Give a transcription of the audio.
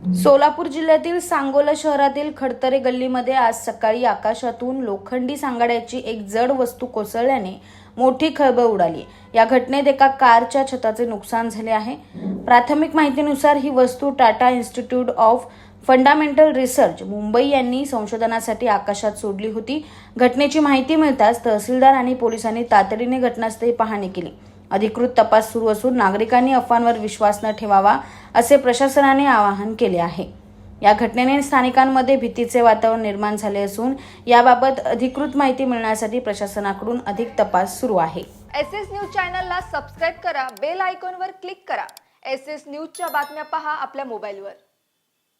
सोलापूर जिल्ह्यातील सांगोला शहरातील खडतरे गल्लीमध्ये आज सकाळी आकाशातून लोखंडी सांगाड्याची एक जड वस्तू कोसळल्याने मोठी खळबळ उडाली. या घटनेत एका कारच्या छताचे नुकसान झाले आहे. प्राथमिक माहितीनुसार ही वस्तू Tata institute of fundamental research Mumbai यांनी संशोधनासाठी आकाशात सोडली होती. घटनेची माहिती मिळताच तहसीलदार आणि पोलिसांनी तातडीने घटनास्थळी पाहणी केली. अधिकृत तपास सुरू असून नागरिकांनी अफवांवर विश्वास न ठेवावा असे प्रशासनाने आवाहन केले आहे. या घटनेने स्थानिकांमध्ये भीतीचे वातावरण निर्माण झाले असून याबाबत अधिकृत माहिती मिळण्यासाठी प्रशासनाकडून अधिक तपास सुरू आहे. एस एस न्यूज चॅनलला सबस्क्राईब करा बेल आयकॉनवर क्लिक करा. एस एस न्यूजच्या बातम्या पहा आपल्या मोबाईलवर.